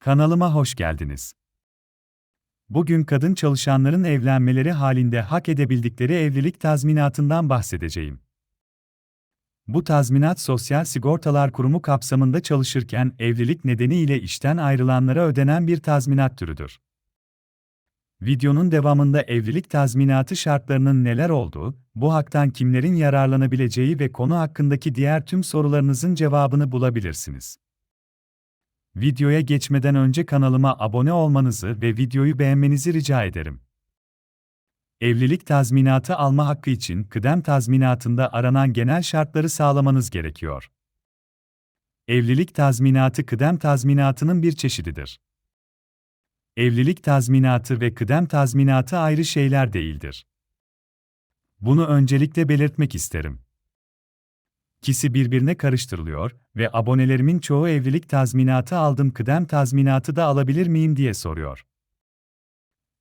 Kanalıma hoş geldiniz. Bugün kadın çalışanların evlenmeleri halinde hak edebildikleri evlilik tazminatından bahsedeceğim. Bu tazminat Sosyal Sigortalar Kurumu kapsamında çalışırken evlilik nedeniyle işten ayrılanlara ödenen bir tazminat türüdür. Videonun devamında evlilik tazminatı şartlarının neler olduğu, bu haktan kimlerin yararlanabileceği ve konu hakkındaki diğer tüm sorularınızın cevabını bulabilirsiniz. Videoya geçmeden önce kanalıma abone olmanızı ve videoyu beğenmenizi rica ederim. Evlilik tazminatı alma hakkı için kıdem tazminatında aranan genel şartları sağlamanız gerekiyor. Evlilik tazminatı kıdem tazminatının bir çeşididir. Evlilik tazminatı ve kıdem tazminatı ayrı şeyler değildir. Bunu öncelikle belirtmek isterim. İkisi birbirine karıştırılıyor ve abonelerimin çoğu evlilik tazminatı aldım kıdem tazminatı da alabilir miyim diye soruyor.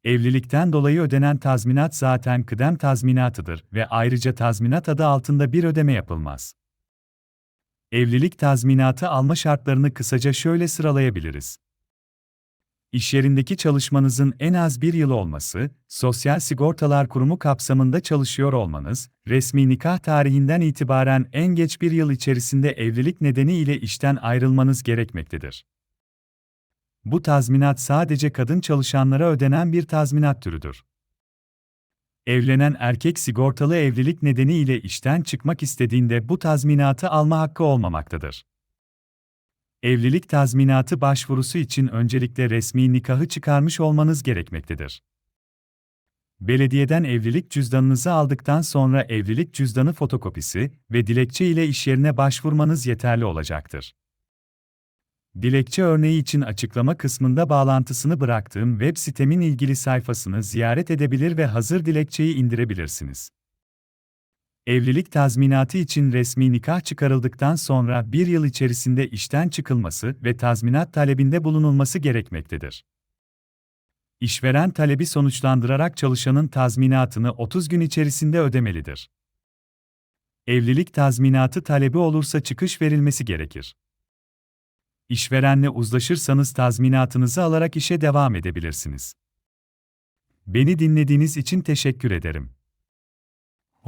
Evlilikten dolayı ödenen tazminat zaten kıdem tazminatıdır ve ayrıca tazminat adı altında bir ödeme yapılmaz. Evlilik tazminatı alma şartlarını kısaca şöyle sıralayabiliriz. İş yerindeki çalışmanızın en az bir yıl olması, Sosyal Sigortalar Kurumu kapsamında çalışıyor olmanız, resmi nikah tarihinden itibaren en geç bir yıl içerisinde evlilik nedeniyle işten ayrılmanız gerekmektedir. Bu tazminat sadece kadın çalışanlara ödenen bir tazminat türüdür. Evlenen erkek sigortalı evlilik nedeniyle işten çıkmak istediğinde bu tazminatı alma hakkı olmamaktadır. Evlilik tazminatı başvurusu için öncelikle resmi nikahı çıkarmış olmanız gerekmektedir. Belediyeden evlilik cüzdanınızı aldıktan sonra evlilik cüzdanı fotokopisi ve dilekçe ile iş yerine başvurmanız yeterli olacaktır. Dilekçe örneği için açıklama kısmında bağlantısını bıraktığım web sitemin ilgili sayfasını ziyaret edebilir ve hazır dilekçeyi indirebilirsiniz. Evlilik tazminatı için resmi nikah çıkarıldıktan sonra bir yıl içerisinde işten çıkılması ve tazminat talebinde bulunulması gerekmektedir. İşveren talebi sonuçlandırarak çalışanın tazminatını 30 gün içerisinde ödemelidir. Evlilik tazminatı talebi olursa çıkış verilmesi gerekir. İşverenle uzlaşırsanız tazminatınızı alarak işe devam edebilirsiniz. Beni dinlediğiniz için teşekkür ederim.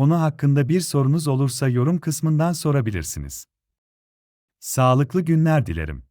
Konu hakkında bir sorunuz olursa yorum kısmından sorabilirsiniz. Sağlıklı günler dilerim.